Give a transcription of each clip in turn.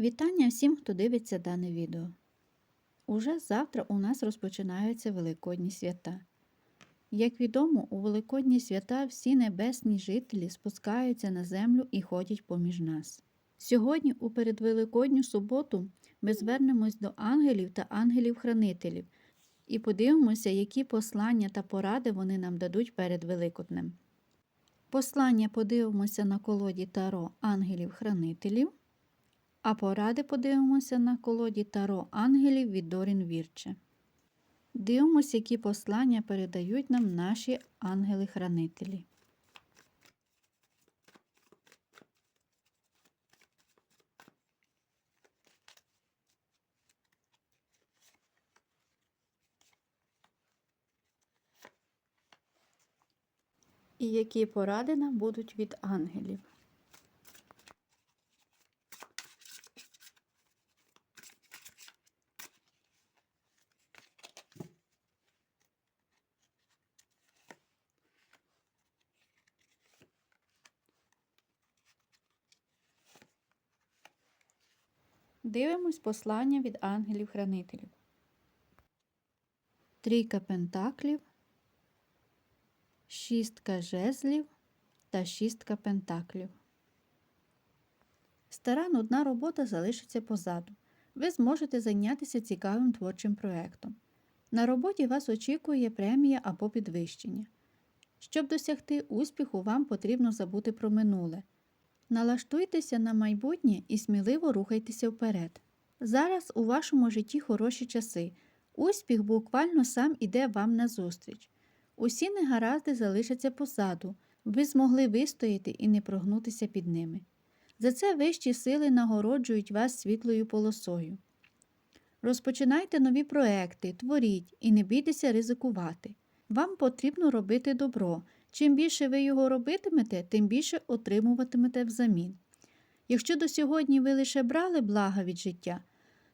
Вітання всім, хто дивиться дане відео. Уже завтра у нас розпочинаються Великодні свята. Як відомо, у Великодні свята всі небесні жителі спускаються на землю і ходять поміж нас. Сьогодні, у передвеликодню суботу, ми звернемось до ангелів та ангелів-хранителів і подивимося, які послання та поради вони нам дадуть перед Великоднем. Послання подивимося на колоді Таро ангелів-хранителів. А поради подивимося на колоді Таро ангелів від Дорін Вірче. Дивимося, які послання передають нам наші ангели-хранителі. І які поради нам будуть від ангелів. Дивимось послання від ангелів-хранителів. Трійка пентаклів, шістка жезлів та шістка пентаклів. Стара нудна робота залишиться позаду. Ви зможете зайнятися цікавим творчим проєктом. На роботі вас очікує премія або підвищення. Щоб досягти успіху, вам потрібно забути про минуле. Налаштуйтеся на майбутнє і сміливо рухайтеся вперед. Зараз у вашому житті хороші часи. Успіх буквально сам іде вам назустріч. Усі негаразди залишаться позаду, ви змогли вистояти і не прогнутися під ними. За це вищі сили нагороджують вас світлою полосою. Розпочинайте нові проекти, творіть і не бійтеся ризикувати. Вам потрібно робити добро. Чим більше ви його робитимете, тим більше отримуватимете взамін. Якщо до сьогодні ви лише брали блага від життя,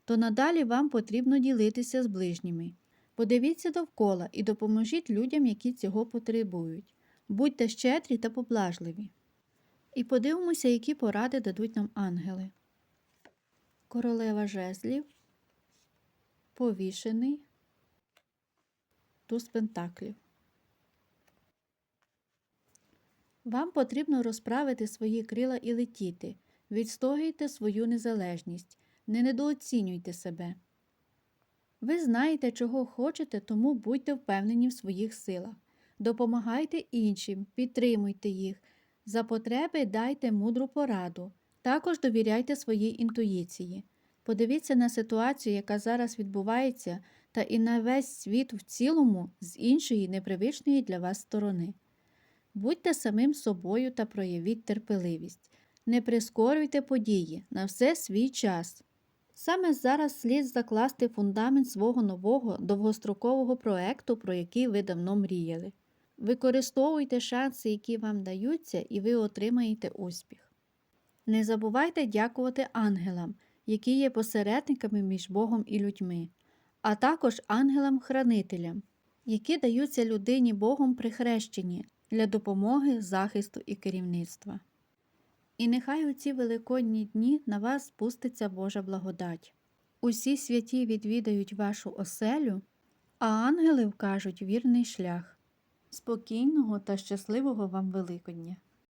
то надалі вам потрібно ділитися з ближніми. Подивіться довкола і допоможіть людям, які цього потребують. Будьте щедрі та поблажливі. І подивимося, які поради дадуть нам ангели. Королева жезлів, повішений, туз пентаклів. Вам потрібно розправити свої крила і летіти. Відстоюйте свою незалежність, не недооцінюйте себе. Ви знаєте, чого хочете, тому будьте впевнені в своїх силах. Допомагайте іншим, підтримуйте їх. За потреби дайте мудру пораду. Також довіряйте своїй інтуїції. Подивіться на ситуацію, яка зараз відбувається, та і на весь світ в цілому з іншої непривичної для вас сторони. Будьте самим собою та проявіть терпеливість. Не прискорюйте події на все свій час. Саме зараз слід закласти фундамент свого нового довгострокового проекту, про який ви давно мріяли. Використовуйте шанси, які вам даються, і ви отримаєте успіх. Не забувайте дякувати ангелам, які є посередниками між Богом і людьми, а також ангелам-хранителям, які даються людині Богом при хрещенні для допомоги, захисту і керівництва. І нехай у ці великодні дні на вас спуститься Божа благодать. Усі святі відвідають вашу оселю, а ангели вкажуть вірний шлях. Спокійного та щасливого вам Великодня!